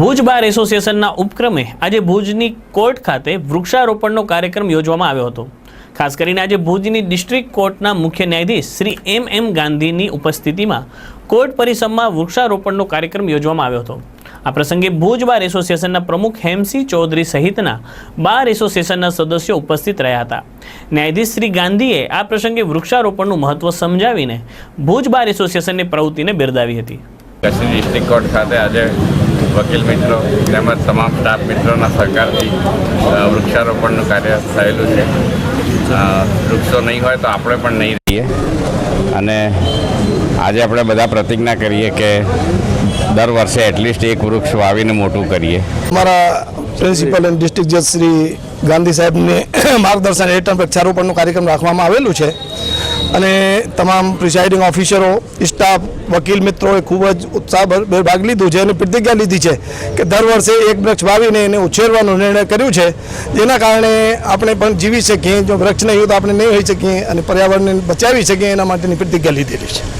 ભુજ બાર એસોસિએશનના ઉપક્રમે આજે ભુજની કોર્ટ ખાતે વૃક્ષારોપણનો કાર્યક્રમ યોજવામાં આવ્યો હતો. ખાસ કરીને આજે ભુજની ડિસ્ટ્રિક્ટ કોર્ટના મુખ્ય ન્યાયાધીશ શ્રી એમ એમ ગાંધીની ઉપસ્થિતિમાં કોર્ટ પરિસરમાં વૃક્ષારોપણનો કાર્યક્રમ યોજવામાં આવ્યો હતો. આ પ્રસંગે ભુજ બાર એસોસિએશનના પ્રમુખ હેમસિંહ ચૌધરી સહિતના બાર એસોસિએશનના સદસ્યો ઉપસ્થિત રહ્યા હતા. ન્યાયાધીશ શ્રી ગાંધીએ આ પ્રસંગે વૃક્ષારોપણનું મહત્વ સમજાવીને ભુજ બાર એસોસિએશનની પ્રવૃત્તિને બિરદાવી હતી. કચ્છની ડિસ્ટ્રિક્ટ કોર્ટ ખાતે આજે વકીલ મિત્રો તેમજ તમામ સ્ટાફ મિત્રોના સહકારથી વૃક્ષારોપણનું કાર્ય થયેલું છે. વૃક્ષો નહીં હોય તો આપણે પણ નહીં રહીએ. અને આજે આપણે બધા પ્રતિજ્ઞા કરીએ કે દર વર્ષે એટલીસ્ટ એક વૃક્ષ વાવીને મોટું કરીએ. અમારા પ્રિન્સિપલ એન્ડ ડિસ્ટ્રિક્ટ જજ શ્રી ગાંધી સાહેબને માર્ગદર્શન હેઠળ વૃક્ષારોપણનો કાર્યક્રમ રાખવામાં આવેલું છે. અને તમામ પ્રિસાઇડિંગ ઓફિસરો સ્ટાફ વકીલ મિત્રોએ ખૂબ જ ઉત્સાહભેર ભાગ લીધું છે અને પ્રતિજ્ઞા લીધી છે કે દર વર્ષે એક વૃક્ષ વાવીને એને ઉછેરવાનો નિર્ણય કર્યું છે. જેના કારણે આપણે પણ જીવી શકીએ. જો વૃક્ષ નહીં હોય તો આપણે નહીં હોઈ શકીએ અને પર્યાવરણને બચાવી શકીએ એના માટેની પ્રતિજ્ઞા લીધેલી છે.